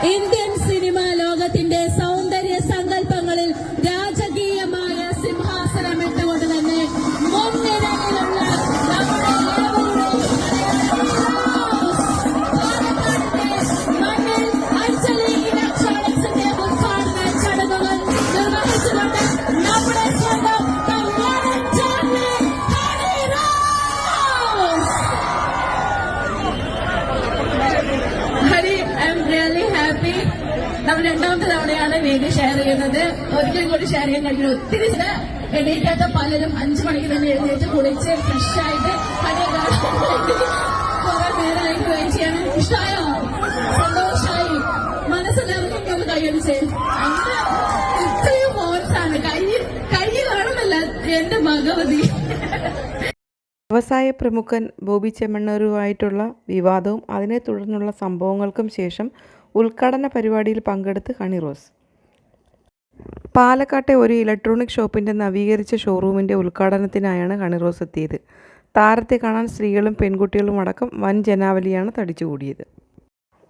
In the happy നമ്മൾ രണ്ടാമത്തെ തവണയാണ് വീഡിയോ ഷെയർ ചെയ്യുന്നത്. ഒരിക്കലും കൂടി ഷെയർ ചെയ്യാൻ കഴിഞ്ഞു ഒത്തിരി എണീറ്റാത്ത പലരും അഞ്ചു മണിക്ക് തന്നെ എഴുന്നേറ്റ് കുളിച്ച് ഫ്രഷ് ആയിട്ട് ഹരിയെ കുറെ നേരമായിട്ട് വെയിറ്റ് ചെയ്യണം ഇഷ്ടമായോ സന്തോഷമായി. മനസ്സിലിറങ്ങി ഒന്ന് കൈയടിച്ച് ഇത്രയും ഫോഴ്സാണ് കൈ കൈ കാണുന്നില്ല എന്റെ ഭഗവതി വ്യവസായ പ്രമുഖൻ ബോബി ചെമ്മണ്ണൂരുമായിട്ടുള്ള വിവാദവും അതിനെ തുടർന്നുള്ള സംഭവങ്ങൾക്കും ശേഷം ഉദ്ഘാടന പരിപാടിയിൽ പങ്കെടുത്ത് ഹണി റോസ്. പാലക്കാട്ടെ ഒരു ഇലക്ട്രോണിക് ഷോപ്പിന്റെ നവീകരിച്ച ഷോറൂമിന്റെ ഉദ്ഘാടനത്തിനായാണ് ഹണി റോസ് എത്തിയത്. താരത്തെ കാണാൻ സ്ത്രീകളും പെൺകുട്ടികളും അടക്കം വൻ ജനാവലിയാണ് തടിച്ചുകൂടിയത്.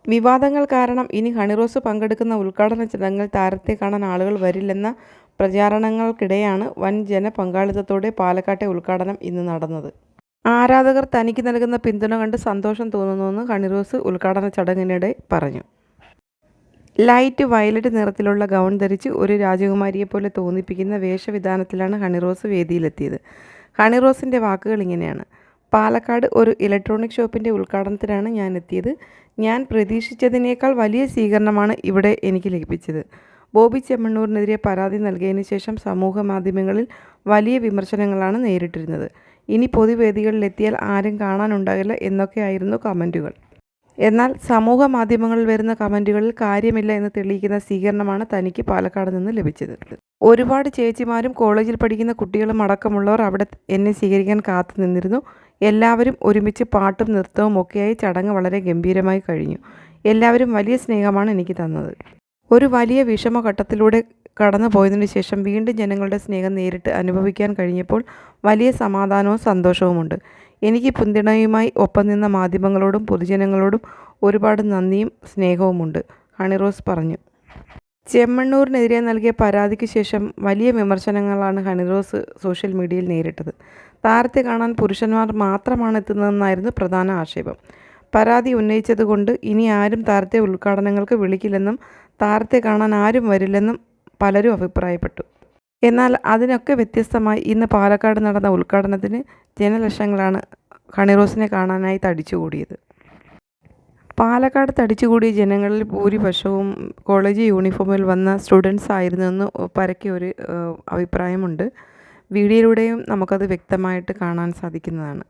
വിവാദങ്ങൾ കാരണം ഇനി ഹണിറോസ് പങ്കെടുക്കുന്ന ഉദ്ഘാടന ചടങ്ങിൽ താരത്തെ കാണാൻ ആളുകൾ വരില്ലെന്ന പ്രചാരണങ്ങൾക്കിടെയാണ് വൻ ജനപങ്കാളിത്തത്തോടെ പാലക്കാട്ടെ ഉദ്ഘാടനം ഇന്ന് നടന്നത്. ആരാധകർ തനിക്ക് നൽകുന്ന പിന്തുണ കണ്ട് സന്തോഷം തോന്നുന്നുവെന്ന് ഹണിറോസ് ഉദ്ഘാടന ചടങ്ങിനിടെ പറഞ്ഞു. ലൈറ്റ് വയലറ്റ് നിറത്തിലുള്ള ഗൗൺ ധരിച്ച് ഒരു രാജകുമാരിയെപ്പോലെ തോന്നിപ്പിക്കുന്ന വേഷവിധാനത്തിലാണ് ഹണിറോസ് വേദിയിലെത്തിയത്. ഹണിറോസിന്റെ വാക്കുകൾ ഇങ്ങനെയാണ്. പാലക്കാട് ഒരു ഇലക്ട്രോണിക് ഷോപ്പിന്റെ ഉദ്ഘാടനത്തിനാണ് ഞാൻ എത്തിയത് ഞാൻ പ്രതീക്ഷിച്ചതിനേക്കാൾ വലിയ സ്വീകരണമാണ് ഇവിടെ എനിക്ക് ലഭിച്ചത്. ബോബി ചെമ്മണ്ണൂരിനെതിരെ പരാതി നൽകിയതിനു ശേഷം സമൂഹ മാധ്യമങ്ങളിൽ വലിയ വിമർശനങ്ങളാണ് നേരിട്ടിരുന്നത്. ഇനി പൊതുവേദികളിലെത്തിയാൽ ആരും കാണാനുണ്ടാകില്ല എന്നൊക്കെയായിരുന്നു കമന്റുകൾ എന്നാൽ സമൂഹ മാധ്യമങ്ങളിൽ വരുന്ന കമന്റുകളിൽ കാര്യമില്ല എന്ന് തെളിയിക്കുന്ന സ്വീകരണമാണ് തനിക്ക് പാലക്കാട് നിന്ന് ലഭിച്ചത്. ഒരുപാട് ചേച്ചിമാരും കോളേജിൽ പഠിക്കുന്ന കുട്ടികളും അടക്കമുള്ളവർ അവിടെ എന്നെ സ്വീകരിക്കാൻ കാത്തു നിന്നിരുന്നു. എല്ലാവരും ഒരുമിച്ച് പാട്ടും നൃത്തവും ഒക്കെയായി ചടങ്ങ് വളരെ ഗംഭീരമായി കഴിഞ്ഞു. എല്ലാവരും വലിയ സ്നേഹമാണ് എനിക്ക് തന്നത്. ഒരു വലിയ വിഷമഘട്ടത്തിലൂടെ കടന്നു പോയതിനു ശേഷം വീണ്ടും ജനങ്ങളുടെ സ്നേഹം നേരിട്ട് അനുഭവിക്കാൻ കഴിഞ്ഞപ്പോൾ വലിയ സമാധാനവും സന്തോഷവുമുണ്ട്. എനിക്ക് പിന്തുണയുമായി ഒപ്പം നിന്ന മാധ്യമങ്ങളോടും പൊതുജനങ്ങളോടും ഒരുപാട് നന്ദിയും സ്നേഹവുമുണ്ട് ഹണിറോസ് പറഞ്ഞു. ചെമ്മണ്ണൂരിനെതിരെ നൽകിയ പരാതിക്ക് ശേഷം വലിയ വിമർശനങ്ങളാണ് ഹണിറോസ് സോഷ്യൽ മീഡിയയിൽ നേരിട്ടത്. താരത്തെ കാണാൻ പുരുഷന്മാർ മാത്രമാണ് എത്തുന്നതെന്നായിരുന്നു പ്രധാന ആക്ഷേപം. പരാതി ഉന്നയിച്ചതുകൊണ്ട് ഇനി ആരും താരത്തെ ഉദ്ഘാടനങ്ങൾക്ക് വിളിക്കില്ലെന്നും താരത്തെ കാണാൻ ആരും വരില്ലെന്നും പലരും അഭിപ്രായപ്പെട്ടു. എന്നാൽ അതിനൊക്കെ വ്യത്യസ്തമായി ഇന്ന് പാലക്കാട് നടന്ന ഉദ്ഘാടനത്തിന് ജനലക്ഷങ്ങളാണ് ഹണിറോസിനെ കാണാനായി തടിച്ചുകൂടിയത്. പാലക്കാട് തടിച്ചുകൂടിയ ജനങ്ങളിൽ ഭൂരിപക്ഷവും കോളേജ് യൂണിഫോമിൽ വന്ന സ്റ്റുഡൻസ് ആയിരുന്നെന്ന് പരക്കെ ഒരു അഭിപ്രായമുണ്ട്. വീഡിയോയിലൂടെയും നമുക്കത് വ്യക്തമായിട്ട് കാണാൻ സാധിക്കുന്നതാണ്.